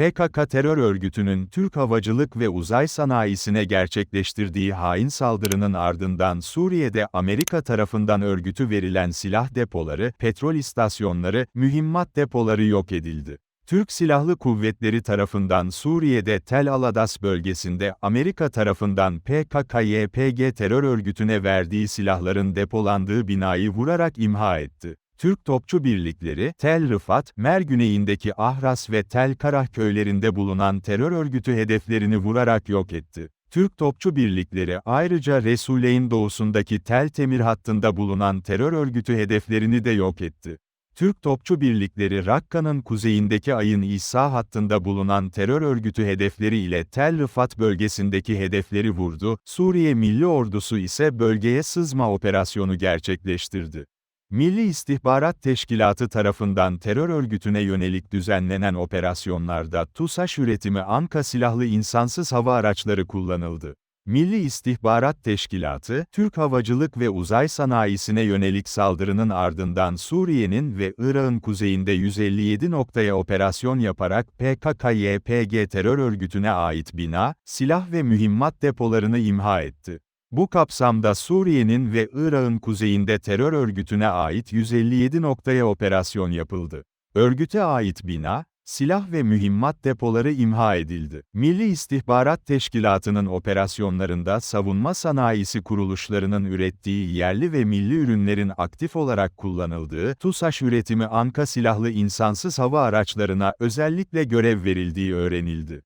PKK terör örgütünün Türk havacılık ve uzay sanayisine gerçekleştirdiği hain saldırının ardından Suriye'de Amerika tarafından örgütü verilen silah depoları, petrol istasyonları, mühimmat depoları yok edildi. Türk Silahlı Kuvvetleri tarafından Suriye'de Tel Aladas bölgesinde Amerika tarafından PKK-YPG terör örgütüne verdiği silahların depolandığı binayı vurarak imha etti. Türk topçu birlikleri, Tel Rıfat, Mer güneyindeki Ahras ve Tel Karah köylerinde bulunan terör örgütü hedeflerini vurarak yok etti. Türk topçu birlikleri ayrıca Resuleyn doğusundaki Tel Temir hattında bulunan terör örgütü hedeflerini de yok etti. Türk topçu birlikleri Rakka'nın kuzeyindeki ayın İsa hattında bulunan terör örgütü hedefleri ile Tel Rıfat bölgesindeki hedefleri vurdu, Suriye Milli Ordusu ise bölgeye sızma operasyonu gerçekleştirdi. Milli İstihbarat Teşkilatı tarafından terör örgütüne yönelik düzenlenen operasyonlarda TUSAŞ üretimi Anka silahlı insansız hava araçları kullanıldı. Milli İstihbarat Teşkilatı, Türk havacılık ve uzay sanayisine yönelik saldırının ardından Suriye'nin ve Irak'ın kuzeyinde 157 noktaya operasyon yaparak PKK-YPG terör örgütüne ait bina, silah ve mühimmat depolarını imha etti. Bu kapsamda Suriye'nin ve Irak'ın kuzeyinde terör örgütüne ait 157 noktaya operasyon yapıldı. Örgüte ait bina, silah ve mühimmat depoları imha edildi. Milli İstihbarat Teşkilatı'nın operasyonlarında savunma sanayisi kuruluşlarının ürettiği yerli ve milli ürünlerin aktif olarak kullanıldığı, TUSAŞ üretimi Anka silahlı insansız hava araçlarına özellikle görev verildiği öğrenildi.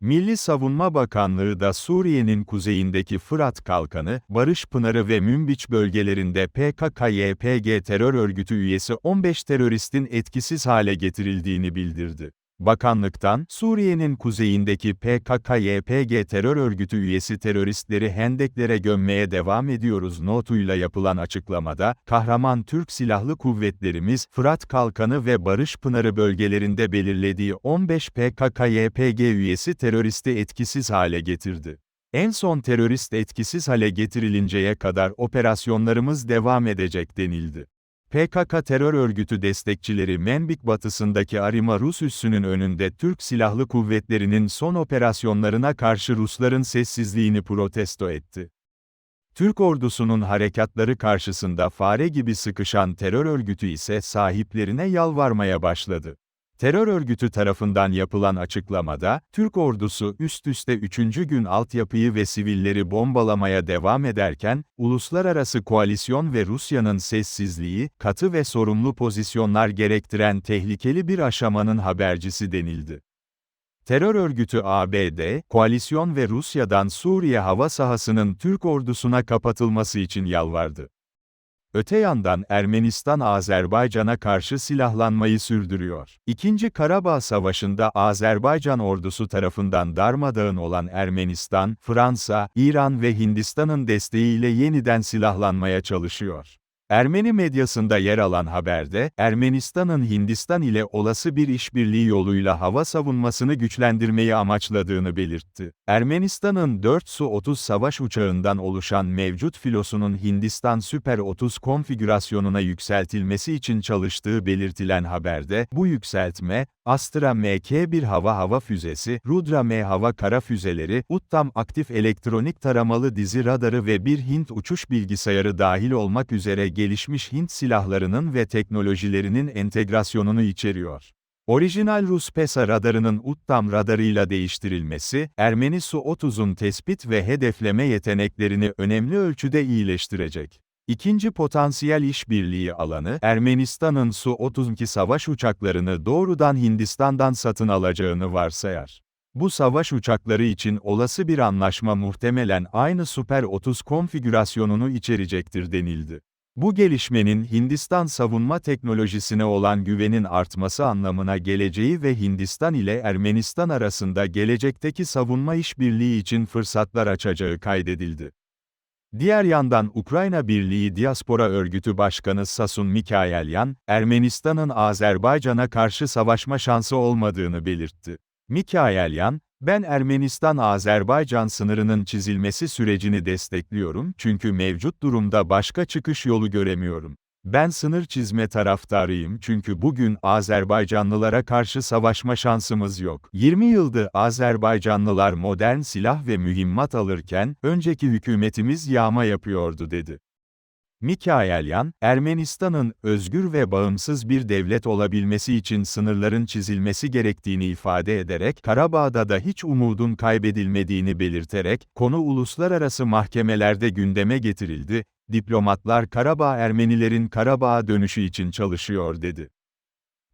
Milli Savunma Bakanlığı da Suriye'nin kuzeyindeki Fırat Kalkanı, Barış Pınarı ve Münbiç bölgelerinde PKK-YPG terör örgütü üyesi 15 teröristin etkisiz hale getirildiğini bildirdi. Bakanlıktan, Suriye'nin kuzeyindeki PKK-YPG terör örgütü üyesi teröristleri hendeklere gömmeye devam ediyoruz notuyla yapılan açıklamada, kahraman Türk Silahlı Kuvvetlerimiz, Fırat Kalkanı ve Barış Pınarı bölgelerinde belirlediği 15 PKK-YPG üyesi teröristi etkisiz hale getirdi. En son terörist etkisiz hale getirilinceye kadar operasyonlarımız devam edecek denildi. PKK terör örgütü destekçileri Menbik batısındaki Arima Rus üssünün önünde Türk Silahlı Kuvvetleri'nin son operasyonlarına karşı Rusların sessizliğini protesto etti. Türk ordusunun harekatları karşısında fare gibi sıkışan terör örgütü ise sahiplerine yalvarmaya başladı. Terör örgütü tarafından yapılan açıklamada, Türk ordusu üst üste üçüncü gün altyapıyı ve sivilleri bombalamaya devam ederken, uluslararası koalisyon ve Rusya'nın sessizliği, katı ve sorumlu pozisyonlar gerektiren tehlikeli bir aşamanın habercisi denildi. Terör örgütü ABD, koalisyon ve Rusya'dan Suriye hava sahasının Türk ordusuna kapatılması için yalvardı. Öte yandan Ermenistan Azerbaycan'a karşı silahlanmayı sürdürüyor. İkinci Karabağ Savaşı'nda Azerbaycan ordusu tarafından darmadağın olan Ermenistan, Fransa, İran ve Hindistan'ın desteğiyle yeniden silahlanmaya çalışıyor. Ermeni medyasında yer alan haberde, Ermenistan'ın Hindistan ile olası bir işbirliği yoluyla hava savunmasını güçlendirmeyi amaçladığını belirtti. Ermenistan'ın 4 Su-30 savaş uçağından oluşan mevcut filosunun Hindistan Süper-30 konfigürasyonuna yükseltilmesi için çalıştığı belirtilen haberde, bu yükseltme, Astra Mk-1 hava hava füzesi, Rudra M hava kara füzeleri, Uttam aktif elektronik taramalı dizi radarı ve bir Hint uçuş bilgisayarı dahil olmak üzere gelişmiş Hint silahlarının ve teknolojilerinin entegrasyonunu içeriyor. Orijinal Rus PESA radarının Uttam radarıyla değiştirilmesi, Ermeni Su-30'un tespit ve hedefleme yeteneklerini önemli ölçüde iyileştirecek. İkinci potansiyel işbirliği alanı, Ermenistan'ın Su-32 savaş uçaklarını doğrudan Hindistan'dan satın alacağını varsayar. Bu savaş uçakları için olası bir anlaşma muhtemelen aynı Super-30 konfigürasyonunu içerecektir denildi. Bu gelişmenin Hindistan savunma teknolojisine olan güvenin artması anlamına geleceği ve Hindistan ile Ermenistan arasında gelecekteki savunma işbirliği için fırsatlar açacağı kaydedildi. Diğer yandan Ukrayna Birliği Diaspora Örgütü Başkanı Sasun Mikaelyan, Ermenistan'ın Azerbaycan'a karşı savaşma şansı olmadığını belirtti. Mikaelyan, ben Ermenistan-Azerbaycan sınırının çizilmesi sürecini destekliyorum çünkü mevcut durumda başka çıkış yolu göremiyorum. Ben sınır çizme taraftarıyım çünkü bugün Azerbaycanlılara karşı savaşma şansımız yok. 20 yıldır Azerbaycanlılar modern silah ve mühimmat alırken, önceki hükümetimiz yağma yapıyordu dedi. Mikaelyan, Ermenistan'ın özgür ve bağımsız bir devlet olabilmesi için sınırların çizilmesi gerektiğini ifade ederek, Karabağ'da da hiç umudun kaybedilmediğini belirterek, konu uluslararası mahkemelerde gündeme getirildi, diplomatlar Karabağ Ermenilerin Karabağ'a dönüşü için çalışıyor dedi.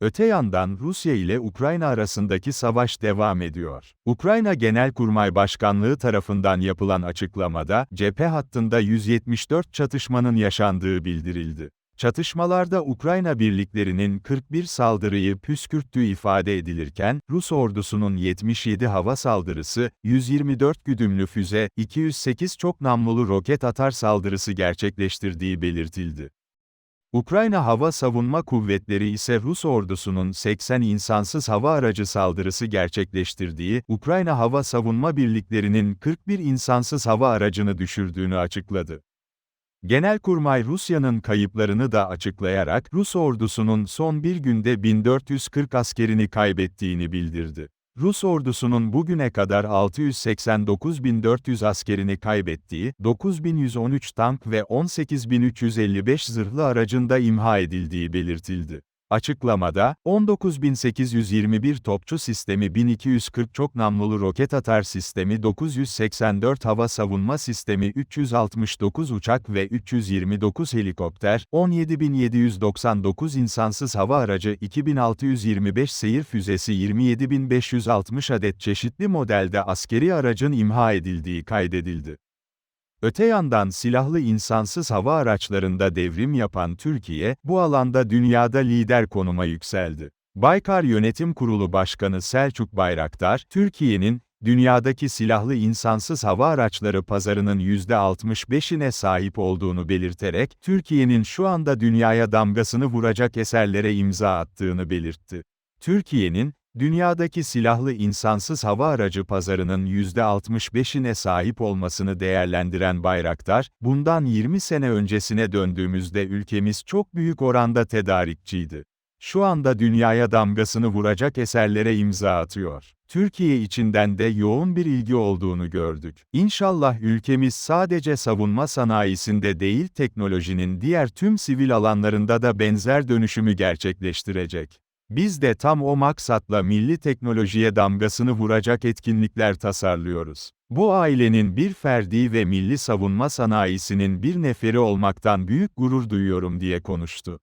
Öte yandan Rusya ile Ukrayna arasındaki savaş devam ediyor. Ukrayna Genelkurmay Başkanlığı tarafından yapılan açıklamada, cephe hattında 174 çatışmanın yaşandığı bildirildi. Çatışmalarda Ukrayna birliklerinin 41 saldırıyı püskürttüğü ifade edilirken, Rus ordusunun 77 hava saldırısı, 124 güdümlü füze, 208 çok namlulu roket atar saldırısı gerçekleştirdiği belirtildi. Ukrayna Hava Savunma Kuvvetleri ise Rus ordusunun 80 insansız hava aracı saldırısı gerçekleştirdiği, Ukrayna Hava Savunma Birliklerinin 41 insansız hava aracını düşürdüğünü açıkladı. Genelkurmay Rusya'nın kayıplarını da açıklayarak, Rus ordusunun son bir günde 1440 askerini kaybettiğini bildirdi. Rus ordusunun bugüne kadar 689.400 askerini kaybettiği, 9.113 tank ve 18.355 zırhlı aracında imha edildiği belirtildi. Açıklamada, 19.821 topçu sistemi 1240 çok namlulu roket atar sistemi 984 hava savunma sistemi 369 uçak ve 329 helikopter, 17.799 insansız hava aracı 2625 seyir füzesi 27.560 adet çeşitli modelde askeri aracın imha edildiği kaydedildi. Öte yandan silahlı insansız hava araçlarında devrim yapan Türkiye, bu alanda dünyada lider konuma yükseldi. Baykar Yönetim Kurulu Başkanı Selçuk Bayraktar, Türkiye'nin, dünyadaki silahlı insansız hava araçları pazarının %65'ine sahip olduğunu belirterek, Türkiye'nin şu anda dünyaya damgasını vuracak eserlere imza attığını belirtti. Türkiye'nin, dünyadaki silahlı insansız hava aracı pazarının %65'ine sahip olmasını değerlendiren Bayraktar, bundan 20 sene öncesine döndüğümüzde ülkemiz çok büyük oranda tedarikçiydi. Şu anda dünyaya damgasını vuracak eserlere imza atıyor. Türkiye içinden de yoğun bir ilgi olduğunu gördük. İnşallah ülkemiz sadece savunma sanayisinde değil teknolojinin diğer tüm sivil alanlarında da benzer dönüşümü gerçekleştirecek. Biz de tam o maksatla milli teknolojiye damgasını vuracak etkinlikler tasarlıyoruz. Bu ailenin bir ferdi ve milli savunma sanayisinin bir neferi olmaktan büyük gurur duyuyorum diye konuştu.